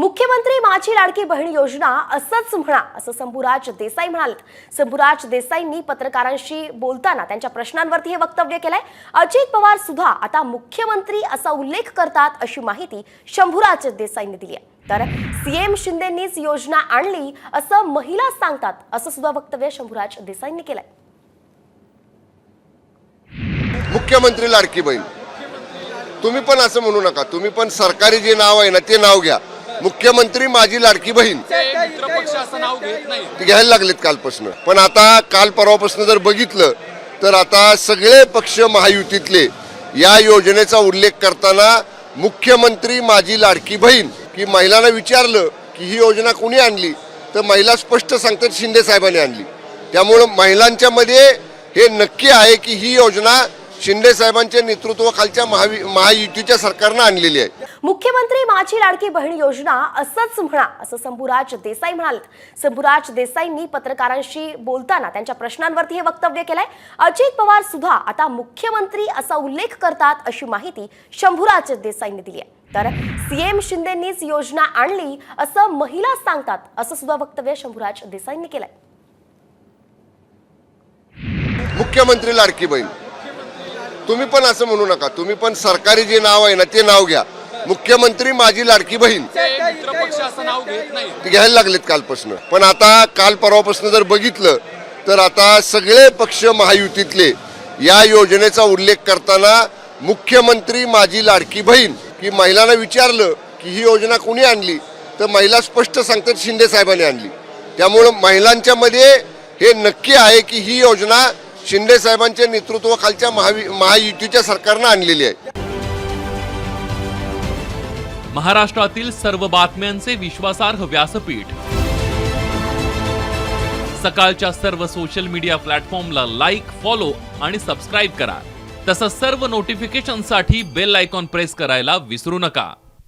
मुख्यमंत्री माझी लाडकी बहीण योजना असंच म्हणा असं शंभूराज देसाई म्हणाले शंभूराज देसाईंनी पत्रकारांशी बोलताना त्यांच्या प्रश्नांवरती हे वक्तव्य केलंय. अजित पवार सुद्धा आता मुख्यमंत्री असा उल्लेख करतात अशी माहिती शंभूराज देसाईंनी दिली आहे. तर सीएम शिंदेंनीच योजना आणली असं महिला सांगतात असं सुद्धा वक्तव्य शंभूराज देसाईंनी केलंय. मुख्यमंत्री लाडकी बहीण. तुम्ही पण असं म्हणू नका. तुम्ही पण सरकारी जे नाव आहे ना ते नाव घ्या. मुख्यमंत्री माझी लाडकी बहीण. ते घ्यायला लागलेत कालपासून. पण आता काल परवापासून जर बघितलं तर आता सगळे पक्ष महायुतीतले या योजनेचा उल्लेख करताना मुख्यमंत्री माझी लाडकी बहीण की महिलांना विचारलं की ही योजना कोणी आणली? तर महिला स्पष्ट सांगतात शिंदे साहेबांनी आणली. त्यामुळं महिलांच्या मध्ये हे नक्की आहे की ही योजना शिंदे साहेबांच्या नेतृत्वाखालच्या महायुतीच्या सरकारनं आणलेली आहे. मुख्यमंत्री माझी लाडकी बहीण योजना असंच म्हणा असं शंभूराज देसाई म्हणाले शंभूराज देसाईंनी पत्रकारांशी बोलताना त्यांच्या प्रश्नांवरती हे वक्तव्य केलंय. अजित पवार सुद्धा आता मुख्यमंत्री असा उल्लेख करतात अशी माहिती शंभूराज देसाईंनी दिली आहे. तर सीएम शिंदेंनीच योजना आणली असं महिला सांगतात असं सुद्धा वक्तव्य शंभूराज देसाईंनी केलंय. मुख्यमंत्री लाडकी बहीण. तुम्ही पण असं म्हणू नका. तुम्ही पण सरकारी जे नाव आहे ना ते नाव घ्या. मुख्यमंत्री माझी लाडकी बहीण. घ्यायला लागलेत कालपासून. पण आता काल परवापासून जर बघितलं तर आता सगळे पक्ष महायुतीतले या योजनेचा उल्लेख करताना मुख्यमंत्री माझी लाडकी बहीण की महिलांना विचारलं की ही योजना कोणी आणली? तर महिला स्पष्ट सांगतात शिंदे साहेबांनी आणली. त्यामुळं महिलांच्या मध्ये हे नक्की आहे की ही योजना शिंदे साहेबांचे नेतृत्व खालच्या महावि महायुतीच्या सरकारनं आणलेली आहे. महाराष्ट्रातील सर्व बातम्यांचे विश्वासार्ह व्यासपीठ. सकाळच्या सर्व सोशल मीडिया प्लॅटफॉर्मला लाईक फॉलो आणि सबस्क्राईब करा. तसंच सर्व नोटिफिकेशनसाठी बेल आयकॉन प्रेस करायला विसरू नका.